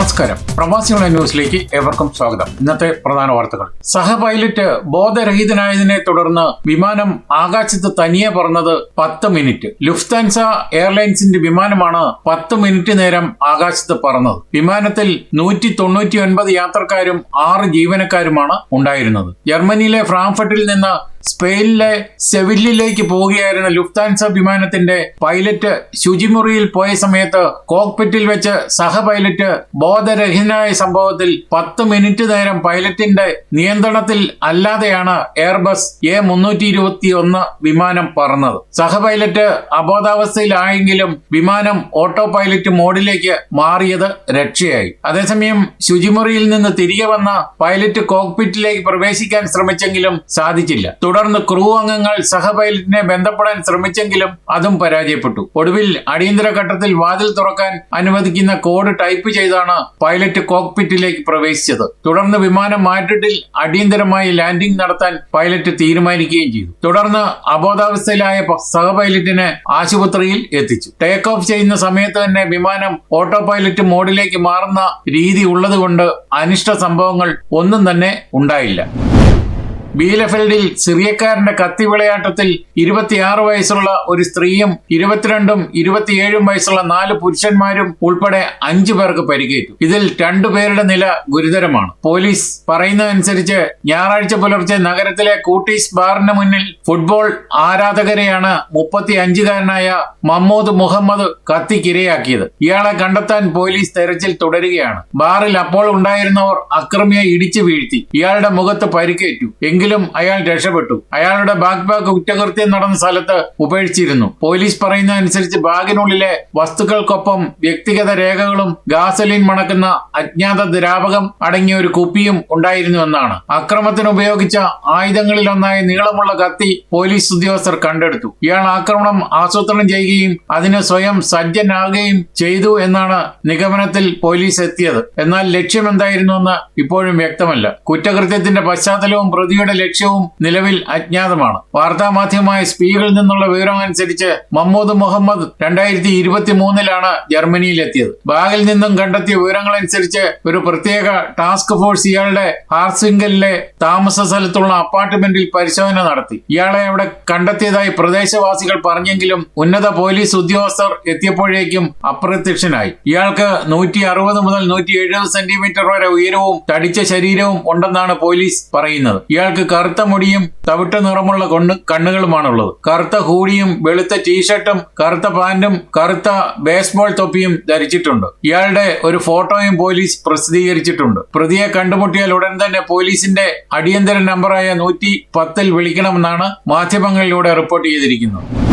നമസ്കാരം. പ്രവാസികളുടെ ന്യൂസിലേക്ക് ഏവർക്കും സ്വാഗതം. ഇന്നത്തെ പ്രധാന വാർത്തകൾ. സഹ പൈലറ്റ് ബോധരഹിതനായതിനെ തുടർന്ന് വിമാനം ആകാശത്ത് തനിയെ പറന്നത് പത്ത് മിനിറ്റ്. ലുഫ്താൻസ എയർലൈൻസിന്റെ വിമാനമാണ് പത്ത് മിനിറ്റ് നേരം ആകാശത്ത് പറന്നത് വിമാനത്തിൽ നൂറ്റി തൊണ്ണൂറ്റി ഒൻപത് യാത്രക്കാരും ആറ് ജീവനക്കാരുമാണ് ഉണ്ടായിരുന്നത്. ജർമ്മനിയിലെ ഫ്രാങ്ക്ഫർട്ടിൽ നിന്ന് സ്പെയിനിലെ സെവില്ലിലേക്ക് പോവുകയായിരുന്ന ലുഫ്താൻസ വിമാനത്തിന്റെ പൈലറ്റ് ശുചിമുറിയിൽ പോയ സമയത്ത് കോക്പിറ്റിൽ വെച്ച് സഹ പൈലറ്റ് ബോധരഹിതനായ സംഭവത്തിൽ പത്ത് മിനിറ്റ് നേരം പൈലറ്റിന്റെ നിയന്ത്രണത്തിൽ അല്ലാതെയാണ് എയർബസ് എ മുന്നൂറ്റി ഇരുപത്തി ഒന്ന് വിമാനം പറന്നത്. സഹ പൈലറ്റ് അബോധാവസ്ഥയിലായെങ്കിലും വിമാനം ഓട്ടോ പൈലറ്റ് മോഡിലേക്ക് മാറിയത് രക്ഷയായി. അതേസമയം ശുചിമുറിയിൽ നിന്ന് തിരികെ വന്ന പൈലറ്റ് കോക്പിറ്റിലേക്ക് പ്രവേശിക്കാൻ ശ്രമിച്ചെങ്കിലും സാധിച്ചില്ല. തുടർന്ന് ക്രൂ അംഗങ്ങൾ സഹപൈലറ്റിനെ ബന്ധപ്പെടാൻ ശ്രമിച്ചെങ്കിലും അതും പരാജയപ്പെട്ടു. ഒടുവിൽ അടിയന്തര ഘട്ടത്തിൽ വാതിൽ തുറക്കാൻ അനുവദിക്കുന്ന കോഡ് ടൈപ്പ് ചെയ്താണ് പൈലറ്റ് കോക്പിറ്റിലേക്ക് പ്രവേശിച്ചത്. തുടർന്ന് വിമാനം മാറ്റിട്ടിൽ അടിയന്തരമായി ലാൻഡിംഗ് നടത്താൻ പൈലറ്റ് തീരുമാനിക്കുകയും ചെയ്തു. തുടർന്ന് അബോധാവസ്ഥയിലായ സഹപൈലറ്റിനെ സഹ പൈലറ്റിനെ ആശുപത്രിയിൽ എത്തിച്ചു. ടേക്ക് ഓഫ് ചെയ്യുന്ന സമയത്ത് തന്നെ വിമാനം ഓട്ടോ പൈലറ്റ് മോഡിലേക്ക് മാറുന്ന രീതി ഉള്ളതുകൊണ്ട് അനിഷ്ട സംഭവങ്ങൾ ഒന്നും തന്നെ ഉണ്ടായില്ല. ബീലഫെൽഡിൽ സിറിയക്കാരന്റെ കത്തി വിളയാട്ടത്തിൽ ഇരുപത്തിയാറ് വയസ്സുള്ള ഒരു സ്ത്രീയും ഇരുപത്തിരണ്ടും ഇരുപത്തിയേഴും വയസ്സുള്ള നാല് പുരുഷന്മാരും ഉൾപ്പെടെ അഞ്ചു പേർക്ക് പരിക്കേറ്റു. ഇതിൽ രണ്ടുപേരുടെ നില ഗുരുതരമാണ്. പോലീസ് പറയുന്നതനുസരിച്ച് ഞായറാഴ്ച പുലർച്ചെ നഗരത്തിലെ കൂട്ടീസ് ബാറിന് മുന്നിൽ ഫുട്ബോൾ ആരാധകരെയാണ് മുപ്പത്തി അഞ്ചുകാരനായ മമ്മൂദ് മുഹമ്മദ് കത്തിക്കിരയാക്കിയത്. ഇയാളെ കണ്ടെത്താൻ പോലീസ് തെരച്ചിൽ തുടരുകയാണ്. ബാറിൽ അപ്പോൾ ഉണ്ടായിരുന്നവർ അക്രമിയെ ഇടിച്ചു വീഴ്ത്തി. ഇയാളുടെ മുഖത്ത് പരിക്കേറ്റു. എങ്കിലും അയാൾ രക്ഷപ്പെട്ടു. അയാളുടെ ബാഗ് ബാഗ് കുറ്റകൃത്യം നടന്ന സ്ഥലത്ത് ഉപേക്ഷിച്ചിരുന്നു. പോലീസ് പറയുന്നതനുസരിച്ച് ബാഗിനുള്ളിലെ വസ്തുക്കൾക്കൊപ്പം വ്യക്തിഗത രേഖകളും ഗാസലിൻ മണക്കുന്ന അജ്ഞാത ദ്രാവകം അടങ്ങിയ ഒരു കുപ്പിയും ഉണ്ടായിരുന്നുവെന്നാണ് അക്രമത്തിന് ഉപയോഗിച്ച ആയുധങ്ങളിലൊന്നായി നീളമുള്ള കത്തി പോലീസ് ഉദ്യോഗസ്ഥർ കണ്ടെടുത്തു. ഇയാൾ ആക്രമണം ആസൂത്രണം ചെയ്യുകയും അതിന് സ്വയം സജ്ജനാകുകയും ചെയ്തു എന്നാണ് നിഗമനത്തിൽ പോലീസ് എത്തിയത്. എന്നാൽ ലക്ഷ്യം എന്തായിരുന്നുവെന്ന് ഇപ്പോഴും വ്യക്തമല്ല. കുറ്റകൃത്യത്തിന്റെ പശ്ചാത്തലവും പ്രതിയുടെ ലക്ഷ്യവും നിലവിൽ അജ്ഞാതമാണ്. വാർത്താ മാധ്യമമായ സ്പീകളിൽ നിന്നുള്ള വിവരമനുസരിച്ച് മമ്മൂദ് മുഹമ്മദ് രണ്ടായിരത്തി ഇരുപത്തി മൂന്നിലാണ് ജർമ്മനിയിലെത്തിയത്. ബാഗിൽ നിന്നും കണ്ടെത്തിയ വിവരങ്ങൾ അനുസരിച്ച് ഒരു പ്രത്യേക ടാസ്ക് ഫോഴ്സ് ഇയാളുടെ ഹാർസിംഗലിലെ താമസ സ്ഥലത്തുള്ള അപ്പാർട്ട്മെന്റിൽ പരിശോധന നടത്തി. ഇയാളെ അവിടെ കണ്ടെത്തിയതായി പ്രദേശവാസികൾ പറഞ്ഞെങ്കിലും ഉന്നത പോലീസ് ഉദ്യോഗസ്ഥർ എത്തിയപ്പോഴേക്കും അപ്രത്യക്ഷനായി. ഇയാൾക്ക് നൂറ്റി അറുപത് മുതൽ നൂറ്റി എഴുപത് സെന്റിമീറ്റർ വരെ ഉയരവും തടിച്ച ശരീരവും ഉണ്ടെന്നാണ് പോലീസ് പറയുന്നത്. ഇയാൾക്ക് കറുത്ത മുടിയും തവിട്ട നിറമുള്ള കൊണ്ട് കണ്ണുകളുമാണുള്ളത്. കറുത്ത ഹൂഡിയും വെളുത്ത ടീഷർട്ടും കറുത്ത പാന്റും കറുത്ത ബേസ്ബോൾ തൊപ്പിയും ധരിച്ചിട്ടുണ്ട്. ഇയാളുടെ ഒരു ഫോട്ടോയും പോലീസ് പ്രസിദ്ധീകരിച്ചിട്ടുണ്ട്. പ്രതിയെ കണ്ടുമുട്ടിയാൽ ഉടൻ തന്നെ പോലീസിന്റെ അടിയന്തര നമ്പറായ നൂറ്റി പത്തിൽ വിളിക്കണമെന്നാണ് മാധ്യമങ്ങളിലൂടെ റിപ്പോർട്ട് ചെയ്തിരിക്കുന്നത്.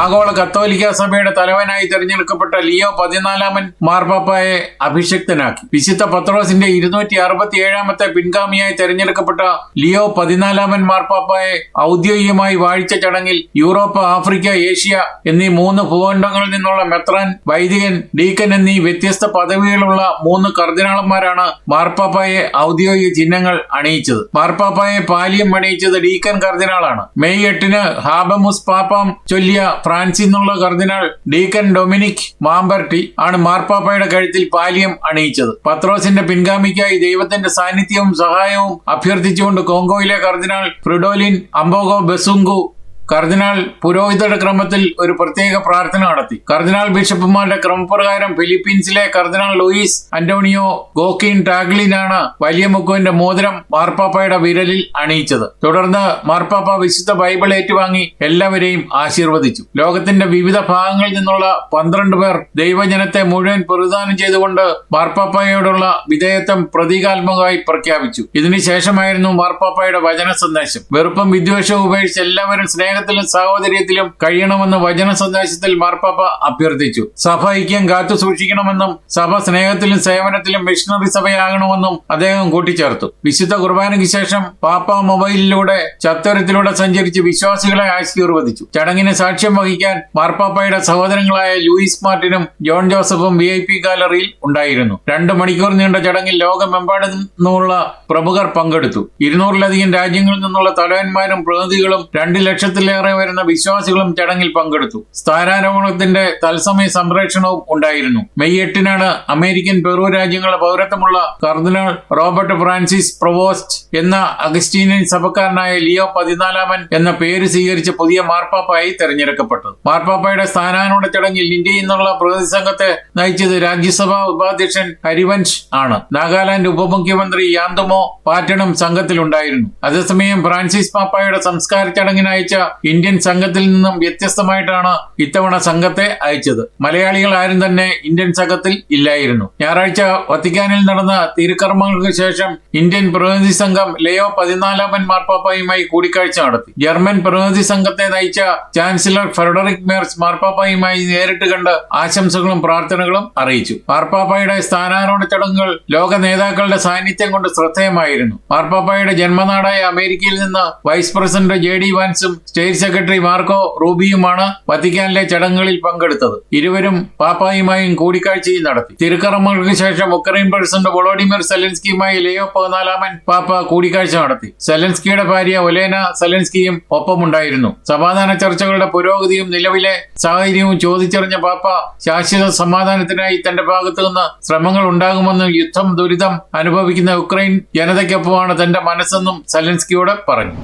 ആഗോള കത്തോലിക്ക സഭയുടെ തലവനായി തെരഞ്ഞെടുക്കപ്പെട്ട ലിയോ പതിനാലാമൻ മാർപ്പാപ്പായെ അഭിഷിക്തനാക്കി. വിശുദ്ധ പത്രോസിന്റെ ഇരുന്നൂറ്റി അറുപത്തി ഏഴാമത്തെ പിൻഗാമിയായി തെരഞ്ഞെടുക്കപ്പെട്ട ലിയോ പതിനാലാമൻ മാർപ്പാപ്പായെ ഔദ്യോഗികമായി വാഴിച്ച ചടങ്ങിൽ യൂറോപ്പ് ആഫ്രിക്ക ഏഷ്യ എന്നീ മൂന്ന് ഭൂഖണ്ഡങ്ങളിൽ നിന്നുള്ള മെത്രാൻ വൈദികൻ ഡീക്കൻ എന്നീ വ്യത്യസ്ത പദവികളുള്ള മൂന്ന് കർദിനാളന്മാരാണ് മാർപ്പാപ്പായെ ഔദ്യോഗിക ചിഹ്നങ്ങൾ അണിയിച്ചത്. മാർപ്പാപ്പായെ പാലിയം അണിയിച്ചത് ഡീക്കൻ കർദിനാളാണ്. മെയ് എട്ടിന് ഹാബമുസ് പാപ്പം ചൊല്ലിയ ഫ്രാൻസിൽ നിന്നുള്ള കർദിനാൾ ഡീക്കൻ ഡൊമിനിക് മാമ്പർട്ടി ആണ് മാർപ്പാപ്പയുടെ കഴുത്തിൽ പാലിയം അണിയിച്ചത്. പത്രോസിന്റെ പിൻഗാമിക്കായി ദൈവത്തിന്റെ സാന്നിധ്യവും സഹായവും അഭ്യർത്ഥിച്ചുകൊണ്ട് കോങ്കോയിലെ കർദിനാൾ ഫ്രിഡോലിൻ അംബോഗോ ബെസുങ്കു കർദിനാൾ പുരോഹിതരുടെ ക്രമത്തിൽ ഒരു പ്രത്യേക പ്രാർത്ഥന നടത്തി. കർദിനാൾ ബിഷപ്പുമാരുടെ ക്രമപ്രകാരം ഫിലിപ്പീൻസിലെ കർദിനാൾ ലൂയിസ് അന്റോണിയോ ഗോക്കിൻ ടാഗ്ലിനാണ് വലിയ മുക്കുവിന്റെ മോതിരം മാർപ്പാപ്പയുടെ വിരലിൽ അണിയിച്ചത്. തുടർന്ന് മാർപ്പാപ്പ വിശുദ്ധ ബൈബിൾ ഏറ്റുവാങ്ങി എല്ലാവരെയും ആശീർവദിച്ചു. ലോകത്തിന്റെ വിവിധ ഭാഗങ്ങളിൽ നിന്നുള്ള പന്ത്രണ്ട് പേർ ദൈവജനത്തെ മുഴുവൻ പ്രതിദാനം ചെയ്തുകൊണ്ട് മാർപ്പാപ്പയോടുള്ള വിധേയത്വം പ്രതീകാത്മകമായി പ്രഖ്യാപിച്ചു. ഇതിനുശേഷമായിരുന്നു മാർപ്പാപ്പയുടെ വചന സന്ദേശം. വെറുപ്പും വിദ്വേഷവും ഉപേക്ഷിച്ച് എല്ലാവരും സ്നേഹത്തിലും സാഹോദര്യത്തിലും കഴിയണമെന്ന് വചന സന്ദേശത്തിൽ മാർപ്പാപ്പ അഭ്യർത്ഥിച്ചു. സഭ ഐക്യം കാത്തു സൂക്ഷിക്കണമെന്നും സഭ സ്നേഹത്തിലും സേവനത്തിലും മിഷണറി സഭയാകണമെന്നും അദ്ദേഹം കൂട്ടിച്ചേർത്തു. വിശുദ്ധ കുർബാനയ്ക്ക് ശേഷം പാപ്പ മൊബൈലിലൂടെ ചത്തരത്തിലൂടെ സഞ്ചരിച്ച് വിശ്വാസികളെ ആശീർവദിച്ചു. ചടങ്ങിന് സാക്ഷ്യം വഹിക്കാൻ മാർപ്പാപ്പയുടെ സഹോദരങ്ങളായ ലൂയിസ് മാർട്ടിനും ജോൺ ജോസഫും വി ഐ പി ഗാലറിയിൽ ഉണ്ടായിരുന്നു. രണ്ടു മണിക്കൂർ നീണ്ട ചടങ്ങിൽ ലോകമെമ്പാടും നിന്നുള്ള പ്രമുഖർ പങ്കെടുത്തു. ഇരുന്നൂറിലധികം രാജ്യങ്ങളിൽ നിന്നുള്ള തലവന്മാരും പ്രതിനിധികളും രണ്ട് ലക്ഷത്തിൽ ലക്ഷത്തിലേറെ വരുന്ന വിശ്വാസികളും ചടങ്ങിൽ പങ്കെടുത്തു. സ്ഥാനാരോഹണത്തിന്റെ തത്സമയ സംപ്രേഷണവും ഉണ്ടായിരുന്നു. മെയ് എട്ടിനാണ് അമേരിക്കൻ പെറു രാജ്യങ്ങളുടെ പൗരത്വമുള്ള കർദിനാൾ റോബർട്ട് ഫ്രാൻസിസ് പ്രൊവോസ്റ്റ് എന്ന അഗസ്റ്റീനിയൻ സഭക്കാരനായ ലിയോ പതിനാലാമൻ എന്ന പേര് സ്വീകരിച്ച പുതിയ മാർപ്പാപ്പായി തെരഞ്ഞെടുക്കപ്പെട്ടത്. മാർപ്പാപ്പയുടെ സ്ഥാനാരോഹണ ചടങ്ങിൽ ഇന്ത്യയിൽ നിന്നുള്ള പ്രതിനിധി സംഘത്തെ നയിച്ചത് രാജ്യസഭാ ഉപാധ്യക്ഷൻ ഹരിവൻഷ് ആണ്. നാഗാലാന്റ് ഉപമുഖ്യമന്ത്രി യാന്തമോ പാറ്റണും സംഘത്തിലുണ്ടായിരുന്നു. അതേസമയം ഫ്രാൻസിസ് പാപ്പായുടെ സംസ്കാര ചടങ്ങിന് അയച്ച ഇന്ത്യൻ സംഘത്തിൽ നിന്നും വ്യത്യസ്തമായിട്ടാണ് ഇത്തവണ സംഘത്തെ അയച്ചത്. മലയാളികൾ ആരും തന്നെ ഇന്ത്യൻ സംഘത്തിൽ ഇല്ലായിരുന്നു. ഞായറാഴ്ച വത്തിക്കാനിൽ നടന്ന തിരുക്കർമ്മങ്ങൾക്ക് ശേഷം ഇന്ത്യൻ പ്രതിനിധി സംഘം ലയോ പതിനാലാമൻ മാർപ്പാപ്പയുമായി കൂടിക്കാഴ്ച നടത്തി. ജർമ്മൻ പ്രതിനിധി സംഘത്തെ നയിച്ച ചാൻസലർ ഫെഡറിക് മേർസ് മാർപ്പാപ്പയുമായി നേരിട്ട് കണ്ട് ആശംസകളും പ്രാർത്ഥനകളും അറിയിച്ചു. മാർപ്പാപ്പയുടെ സ്ഥാനാരോഹണ ചടങ്ങുകൾ ലോക നേതാക്കളുടെ സാന്നിധ്യം കൊണ്ട് ശ്രദ്ധേയമായിരുന്നു. മാർപ്പാപ്പയുടെ ജന്മനാടായ അമേരിക്കയിൽ നിന്ന് വൈസ് പ്രസിഡന്റ് ജെ ഡി വാൻസും സ്റ്റേറ്റ് സെക്രട്ടറി മാർക്കോ റൂബിയുമാണ് വത്തിക്കാനിലെ ചടങ്ങുകളിൽ പങ്കെടുത്തത്. ഇരുവരും പാപ്പായുമായും കൂടിക്കാഴ്ചയും നടത്തി. തിരുക്കറമ്മകൾക്ക് ശേഷം ഉക്രൈൻ പ്രസിഡന്റ് വളോഡിമിർ സെലൻസ്കിയുമായി ലിയോ പതിനാലാമൻ പാപ്പ കൂടിക്കാഴ്ച നടത്തി. സെലൻസ്കിയുടെ ഭാര്യ ഒലേന സെലൻസ്കിയും ഒപ്പമുണ്ടായിരുന്നു. സമാധാന ചർച്ചകളുടെ പുരോഗതിയും നിലവിലെ സാഹചര്യവും ചോദിച്ചറിഞ്ഞ പാപ്പ ശാശ്വത സമാധാനത്തിനായി തന്റെ ഭാഗത്തു നിന്ന് ശ്രമങ്ങൾ ഉണ്ടാകുമെന്നും യുദ്ധം ദുരിതം അനുഭവിക്കുന്ന ഉക്രൈൻ ജനതയ്ക്കൊപ്പമാണ് തന്റെ മനസ്സെന്നും സെലൻസ്കിയോട് പറഞ്ഞു.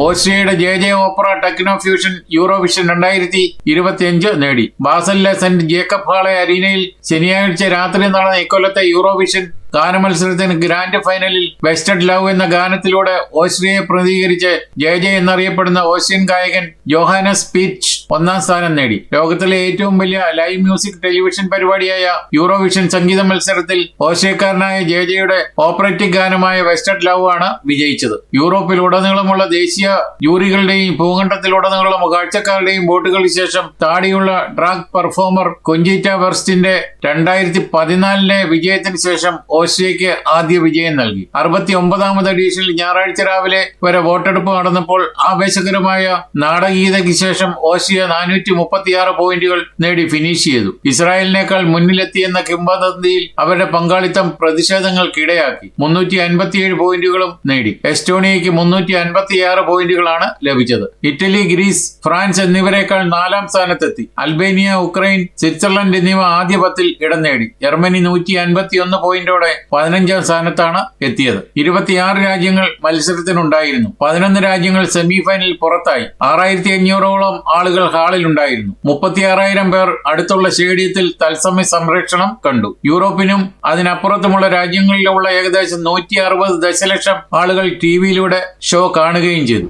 ഓസ്ട്രിയയുടെ J J opera techno fusion Eurovision രണ്ടായിരത്തി ഇരുപത്തിയഞ്ച് നേടി. ബാസലിലെ സെന്റ് ജേക്കബ് ഹാളെ അരീനയിൽ ശനിയാഴ്ച രാത്രി നടന്ന ഇക്കൊല്ലത്തെ യൂറോവിഷൻ ഗാനമത്സരത്തിന് ഗ്രാൻഡ് ഫൈനലിൽ വെസ്റ്റഡ് ലവ് എന്ന ഗാനത്തിലൂടെ ഓസ്ട്രിയയെ പ്രതികരിച്ച് ജെ ജെ എന്നറിയപ്പെടുന്ന ഓസ്ട്രിയൻ ഗായകൻ ജോഹാനസ് പീച്ച് ഒന്നാം സ്ഥാനം നേടി. ലോകത്തിലെ ഏറ്റവും വലിയ ലൈവ് മ്യൂസിക് ടെലിവിഷൻ പരിപാടിയായ യൂറോവിഷൻ സംഗീത മത്സരത്തിൽ ഓസ്ട്രിയക്കാരനായ ജെ ജെയുടെ ഓപ്പറേറ്റിക് ഗാനമായ വെസ്റ്റഡ് ലവ് ആണ് വിജയിച്ചത്. യൂറോപ്പിൽ ഉടനീളമുള്ള ദേശീയ ജൂറികളുടെയും ഭൂഖണ്ഡത്തിലുടനീളം കാഴ്ചക്കാരുടെയും വോട്ടുകൾക്ക് ശേഷം താടിയുള്ള ഡ്രാഗ് പെർഫോമർ കൊഞ്ചീറ്റ വെർസ്റ്റിന്റെ രണ്ടായിരത്തി പതിനാലിലെ വിജയത്തിന് ശേഷം ഓസ്ട്രിയയ്ക്ക് ആദ്യ വിജയം നൽകി. അറുപത്തി ഒമ്പതാമത് എഡീഷനിൽ ഞായറാഴ്ച രാവിലെ വരെ വോട്ടെടുപ്പ് നടന്നപ്പോൾ ആവേശകരമായ നാടകീയതയ്ക്ക് ശേഷം ഓസ്ട്രിയ നാനൂറ്റി മുപ്പത്തിയാറ് പോയിന്റുകൾ നേടി ഫിനിഷ് ചെയ്തു. ഇസ്രായേലിനേക്കാൾ മുന്നിലെത്തിയെന്ന കിംവദന്തിയിൽ അവരുടെ പങ്കാളിത്തം പ്രതിഷേധങ്ങൾക്കിടയാക്കി. മുന്നൂറ്റി അൻപത്തിയേഴ് പോയിന്റുകളും നേടി. എസ്റ്റോണിയയ്ക്ക് മുന്നൂറ്റി അൻപത്തിയാറ് പോയിന്റുകളാണ് ലഭിച്ചത്. ഇറ്റലി ഗ്രീസ് ഫ്രാൻസ് എന്നിവരെക്കാൾ നാലാം സ്ഥാനത്തെത്തി. അൽബേനിയ ഉക്രൈൻ സ്വിറ്റ്സർലൻഡ് എന്നിവ ആദ്യ പത്തിൽ ഇടം നേടി. ജർമ്മനി നൂറ്റി അൻപത്തിയൊന്ന് പോയിന്റോടെ പതിനഞ്ചാം സ്ഥാനത്താണ് എത്തിയത്. ഇരുപത്തിയാറ് രാജ്യങ്ങൾ മത്സരത്തിനുണ്ടായിരുന്നു. പതിനൊന്ന് രാജ്യങ്ങൾ സെമിഫൈനലിൽ പുറത്തായി. ആറായിരത്തി അഞ്ഞൂറോളം ആളുകൾ ഹാളിലുണ്ടായിരുന്നു മുപ്പത്തിയാറായിരം പേർ അടുത്തുള്ള സ്റ്റേഡിയത്തിൽ തത്സമയ സംരക്ഷണം കണ്ടു. യൂറോപ്പിനും അതിനപ്പുറത്തുമുള്ള രാജ്യങ്ങളിലുള്ള ഏകദേശം നൂറ്റി ദശലക്ഷം ആളുകൾ ടി വിയിലൂടെ ഷോ കാണുകയും ചെയ്തു.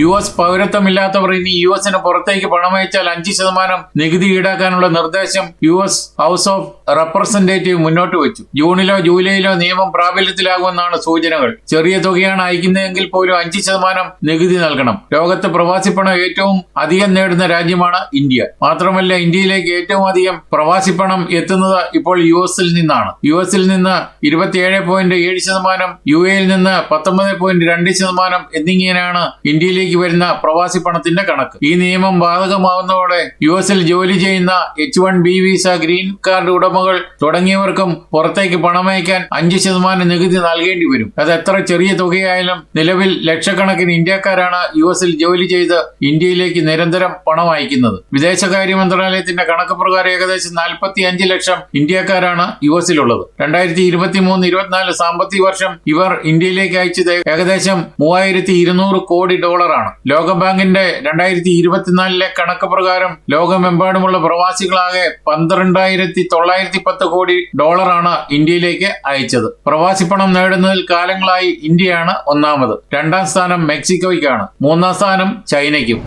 യു എസ് പൗരത്വമില്ലാത്തവർ ഇനി യു എസിന് പുറത്തേക്ക് പണമയച്ചാൽ അഞ്ച് ശതമാനം നികുതി ഈടാക്കാനുള്ള നിർദ്ദേശം U S house of representative മുന്നോട്ട് വെച്ചു. ജൂണിലോ ജൂലൈയിലോ നിയമം പ്രാബല്യത്തിലാകുമെന്നാണ് സൂചനകൾ. ചെറിയ തുകയാണ് അയക്കുന്നതെങ്കിൽ പോലും അഞ്ച് ശതമാനം നികുതി നൽകണം. ലോകത്ത് പ്രവാസി പണം ഏറ്റവും അധികം നേടുന്ന രാജ്യമാണ് ഇന്ത്യ. മാത്രമല്ല ഇന്ത്യയിലേക്ക് ഏറ്റവും അധികം പ്രവാസി പണം എത്തുന്നത് ഇപ്പോൾ യു എസിൽ നിന്നാണ്. യു എസിൽ നിന്ന് ഇരുപത്തിയേഴ് പോയിന്റ് ഏഴ് ശതമാനം യു എയിൽ നിന്ന് പത്തൊമ്പത് പോയിന്റ് രണ്ട് ശതമാനം എന്നിങ്ങനെയാണ് ഇന്ത്യയിലേക്ക് വരുന്ന പ്രവാസി പണത്തിന്റെ കണക്ക്. ഈ നിയമം ബാധകമാവുന്നതോടെ യു എസിൽ ജോലി ചെയ്യുന്ന H one B visa green card ഉടമകൾ തുടങ്ങിയവർക്കും പുറത്തേക്ക് പണമയക്കാൻ അഞ്ച് ശതമാനം നികുതി നൽകേണ്ടി വരും. അത് എത്ര ചെറിയ തുകയായാലും നിലവിൽ ലക്ഷക്കണക്കിന് ഇന്ത്യക്കാരാണ് യു എസിൽ ജോലി ചെയ്ത് ഇന്ത്യയിലേക്ക് നിരന്തരം പണം അയക്കുന്നത് വിദേശകാര്യ മന്ത്രാലയത്തിന്റെ കണക്ക് പ്രകാരം ഏകദേശം നാൽപ്പത്തി അഞ്ച് ലക്ഷം ഇന്ത്യക്കാരാണ് യു എസിലുള്ളത്. രണ്ടായിരത്തി ഇരുപത്തി മൂന്ന് ഇരുപത്തിനാല് സാമ്പത്തിക വർഷം ഇവർ ഇന്ത്യയിലേക്ക് അയച്ചത് ഏകദേശം മൂവായിരത്തി ഇരുന്നൂറ് കോടി ഡോളറാണ്. ലോകബാങ്കിന്റെ രണ്ടായിരത്തി ഇരുപത്തിനാലിലെ കണക്ക് പ്രകാരം ലോകമെമ്പാടുമുള്ള പ്രവാസികളാകെ പന്ത്രണ്ടായിരത്തി തൊള്ളായിരത്തി പത്ത് കോടി ഡോളറാണ് ഇന്ത്യയിലേക്ക് അയച്ചത്. പ്രവാസി പണം നേടുന്നതിൽ കാലങ്ങളായി ഇന്ത്യയാണ് ഒന്നാമത്. രണ്ടാം സ്ഥാനം മെക്സിക്കോയ്ക്കാണ്. മൂന്നാം സ്ഥാനം ചൈനയ്ക്കും.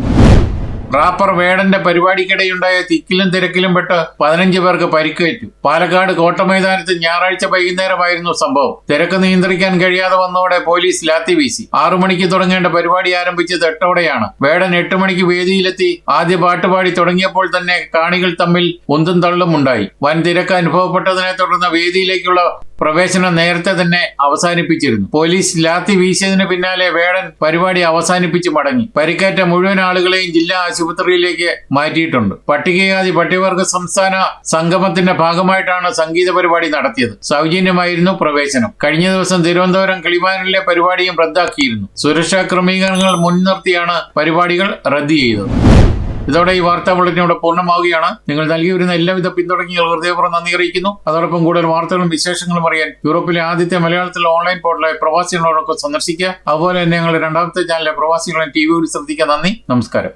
റാപ്പർ വേടന്റെ പരിപാടിക്കിടെയുണ്ടായ തിക്കിലും തിരക്കിലും പെട്ട് പതിനഞ്ച് പേർക്ക് പരിക്കേറ്റു. പാലക്കാട് കോട്ടമൈതാനത്ത് ഞായറാഴ്ച വൈകുന്നേരമായിരുന്നു സംഭവം. തിരക്ക് നിയന്ത്രിക്കാൻ കഴിയാതെ വന്നതോടെ പോലീസ് ലാത്തി വീശി. ആറു മണിക്ക് തുടങ്ങേണ്ട പരിപാടി ആരംഭിച്ചത് എട്ടോടെയാണ്. വേടൻ എട്ട് മണിക്ക് വേദിയിലെത്തി ആദ്യ പാട്ടുപാടി തുടങ്ങിയപ്പോൾ തന്നെ കാണികൾ തമ്മിൽ ഉന്തും തള്ളും ഉണ്ടായി. വൻ തിരക്ക് അനുഭവപ്പെട്ടതിനെ തുടർന്ന് വേദിയിലേക്കുള്ള പ്രവേശനം നേരത്തെ തന്നെ അവസാനിപ്പിച്ചിരുന്നു. പോലീസ് ലാത്തി വീശിയതിന് പിന്നാലെ വേടൻ പരിപാടി അവസാനിപ്പിച്ച് മടങ്ങി. പരിക്കേറ്റ മുഴുവൻ ആളുകളെയും ജില്ലാ ആശുപത്രി ആശുപത്രിയിലേക്ക് മാറ്റിയിട്ടുണ്ട്. പട്ടികജാതി പട്ടികവർഗ സംസ്ഥാന സംഗമത്തിന്റെ ഭാഗമായിട്ടാണ് സംഗീത പരിപാടി നടത്തിയത്. സൗജന്യമായിരുന്നു പ്രവേശനം. കഴിഞ്ഞ ദിവസം തിരുവനന്തപുരം കിളിമാനിലെ പരിപാടിയും റദ്ദാക്കിയിരുന്നു. സുരക്ഷാ ക്രമീകരണങ്ങൾ മുൻനിർത്തിയാണ് പരിപാടികൾ റദ്ദ് ചെയ്തത്. ഇതോടെ ഈ വാർത്താ ബുള്ളറ്റിൻ ഇവിടെ പൂർണമാവുകയാണ്. നിങ്ങൾ നൽകി വരുന്ന എല്ലാവിധ പിന്തുണയ്ക്കും ഹൃദയപൂർവം നന്ദി അറിയിക്കുന്നു. അതോടൊപ്പം കൂടുതൽ വാർത്തകളും വിശേഷങ്ങളും അറിയാൻ യൂറോപ്പിലെ ആദ്യത്തെ മലയാളത്തിലെ ഓൺലൈൻ പോർട്ടലായ പ്രവാസികളോടൊപ്പം സന്ദർശിക്കുക. അതുപോലെ തന്നെ ഞങ്ങളുടെ രണ്ടാമത്തെ ചാനലിലെ പ്രവാസികളെ ടി വിയിൽ ശ്രദ്ധിക്കുക നന്ദി. നമസ്കാരം.